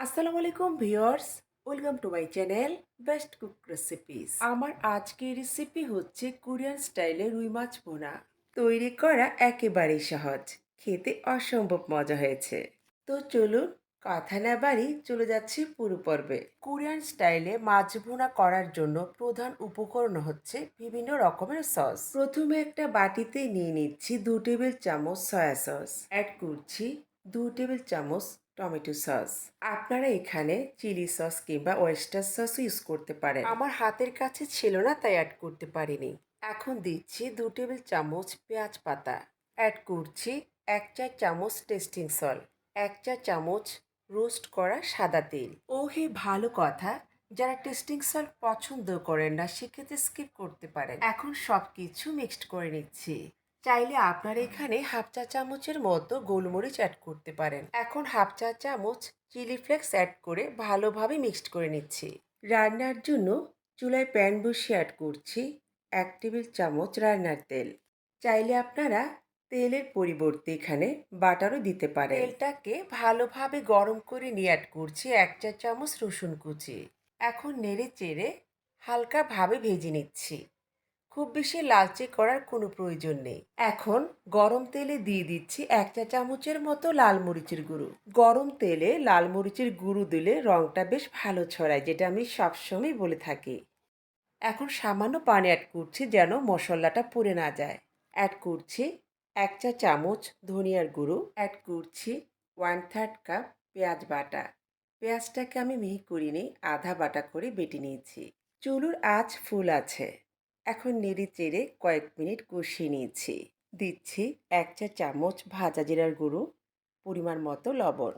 আসসালামু আলাইকুম viewers, welcome to my channel best cook recipes. আমার আজকের রেসিপি হচ্ছে কোরিয়ান স্টাইলে রুই মাছ ভোনা, তৈরি করা একেবারেই সহজ, খেতে অসম্ভব মজা হয়েছে। তো চলুন কথা না বাড়ি চলে যাচ্ছি পুরো পর্বে। কোরিয়ান স্টাইলে মাছ ভোনা করার জন্য প্রধান উপকরণ হচ্ছে বিভিন্ন রকমের সস। প্রথমে একটা বাটিতে নিয়ে নিচ্ছি দু টেবিল চামচ সয়া সস, অ্যাড করছি দু টেবিল চামচ টমেটো সস। আপনারা এখানে চিলি সস কিংবা ওয়েস্টার সস ইউজ করতে পারেন। আমার হাতের কাছে ছিল না, তাই অ্যাড করতে পারিনি। এখন দিচ্ছি দু টেবিল চামচ পেঁয়াজ পাতা। অ্যাড করছি এক চা, চামচ টেস্টিং সল এক চা, চামচ রোস্ট করা সাদা তেল। ও হে ভালো কথা। যারা টেস্টিং সল্ট পছন্দ করেন না, সেক্ষেত্রে স্কিপ করতে পারেন। এখন সব কিছু মিক্সড করে নিচ্ছি। চাইলে আপনারা এখানে হাফ চা চামচের মতো গোলমরিচ অ্যাড করতে পারেন। এখন হাফ চা চামচ চিলি ফ্লেক্স অ্যাড করে ভালোভাবে মিক্সড করে নিচ্ছি। রান্নার জন্য চুলায় প্যান বসিয়ে অ্যাড করছি এক টেবিল চামচ রান্নার তেল। চাইলে আপনারা তেলের পরিবর্তে এখানে বাটারও দিতে পারেন। তেলটাকে ভালোভাবে গরম করে নিয়ে অ্যাড করছি এক চা চামচ রসুন কুচি। এখন নেড়ে চেড়ে হালকাভাবে ভেজে নিচ্ছি। খুব বেশি লালচে করার কোনো প্রয়োজন নেই। এখন গরম তেলে দিয়ে দিচ্ছি এক চা চামচের মতো লাল মরিচের গুঁড়ো। গরম তেলে লাল মরিচের গুঁড়ো দিলে রংটা বেশ ভালো ছড়ায়, যেটা আমি সবসময় বলে থাকি। এখন সামান্য পানি অ্যাড করছি যেন মশলাটা পুড়ে না যায়। অ্যাড করছি এক চা চামচ ধনিয়ার গুঁড়ো, অ্যাড করছি ওয়ান থার্ড কাপ পেঁয়াজ বাটা। পেঁয়াজটাকে আমি মিহি করিনি, আধা বাটা করে বেটে নিয়েছি। চুলুর আঁচ ফুল আছে। এখন নেড়ে চেড়ে কয়েক মিনিট কষিয়ে নিয়েছি। দিচ্ছি এক চা চামচ ভাজা জিরার গুঁড়ো, পরিমাণ মতো লবণ।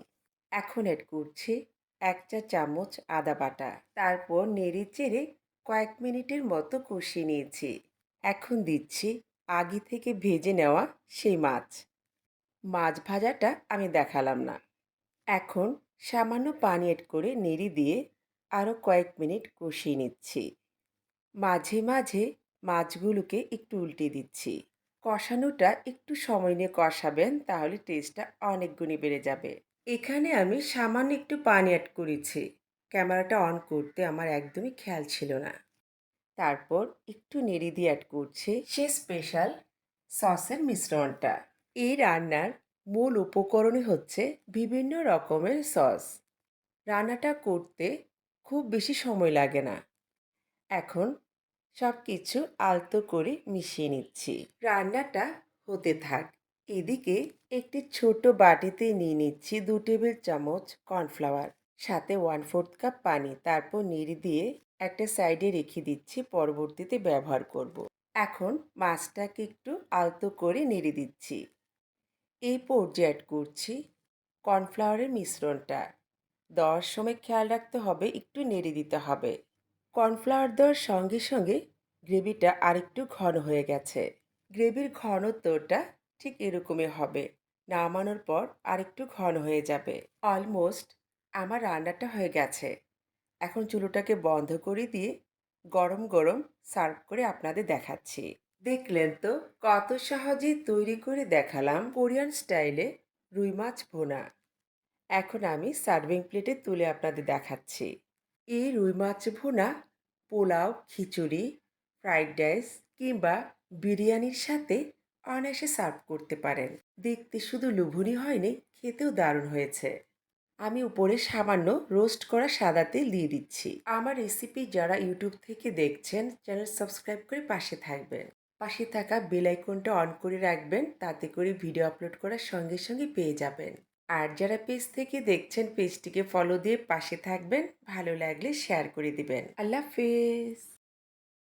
এখন অ্যাড করছি এক চা চামচ আদা বাটা। তারপর নেড়ে চেড়ে কয়েক মিনিটের মতো কষিয়ে নিয়েছি। এখন দিচ্ছি আগে থেকে ভেজে নেওয়া সেই মাছ। মাছ ভাজাটা আমি দেখালাম না। এখন সামান্য পানি অ্যাড করে নেড়ে দিয়ে আরও কয়েক মিনিট কষিয়ে নিচ্ছি। মাঝে মাঝে মাছগুলোকে একটু উল্টে দিচ্ছি। কষানোটা একটু সময় নিয়ে কষাবেন, তাহলে টেস্টটা অনেক গুণে বেড়ে যাবে। এখানে আমি সামান্য একটু পানি অ্যাড করেছি। ক্যামেরাটা অন করতে আমার একদমই খেয়াল ছিল না। তারপর একটু নেড়ে দিয়ে অ্যাড করছি সে স্পেশাল সসের মিশ্রণটা। এই রান্নার মূল উপকরণই হচ্ছে বিভিন্ন রকমের সস রান্নাটা করতে খুব বেশি সময় লাগে না। এখন সব কিছু আলতো করে মিশিয়ে নিচ্ছি। রান্নাটা হতে থাক। এদিকে একটি ছোট বাটিতে নিয়ে নিচ্ছি দু টেবিল চামচ কর্নফ্লাওয়ার, সাথে ওয়ান ফোর্থ কাপ পানি, তারপর নেড়ে দিয়ে একটা সাইডে রেখে দিচ্ছি, পরবর্তীতে ব্যবহার করব। এখন মাছটাকে একটু আলতো করে নেড়ে দিচ্ছি। এই পর্যায়ে অ্যাড করছি কর্নফ্লাওয়ারের মিশ্রণটা। দেওয়ার সময় খেয়াল রাখতে হবে, একটু নেড়ে দিতে হবে। কর্নফ্লাওয়ার দেওয়ার সঙ্গে সঙ্গে গ্রেভিটা আরেকটু ঘন হয়ে গেছে। গ্রেভির ঘনত্বটা ঠিক এরকমই হবে। নামানোর পর আরেকটু ঘন হয়ে যাবে। অলমোস্ট আমার রান্নাটা হয়ে গেছে। এখন চুলোটাকে বন্ধ করে দিয়ে গরম গরম সার্ভ করে আপনাদের দেখাচ্ছি। দেখলেন তো কত সহজে তৈরি করে দেখালাম কোরিয়ান স্টাইলে রুই মাছ ভোনা। এখন আমি সার্ভিং প্লেটে তুলে আপনাদের দেখাচ্ছি। এই রুই মাছ ভুনা, পোলাও, খিচুড়ি, ফ্রাইড রাইস কিংবা বিরিয়ানির সাথে অনায়াসে সার্ভ করতে পারেন। দেখতে শুধু লুভুনি হয়নি, খেতেও দারুণ হয়েছে। আমি উপরে সামান্য রোস্ট করা সাদা তেল দিয়ে দিচ্ছি। আমার রেসিপি যারা ইউটিউব থেকে দেখছেন, চ্যানেল সাবস্ক্রাইব করে পাশে থাকবেন। পাশে থাকা বেল আইকনটা অন করে রাখবেন, তাতে করে ভিডিও আপলোড করার সঙ্গে সঙ্গে পেয়ে যাবেন। আর যারা পেজ থেকে দেখছেন, পেজটিকে ফলো দিয়ে পাশে থাকবেন। ভালো লাগলে শেয়ার করে দিবেন। আল্লাহ হাফেজ।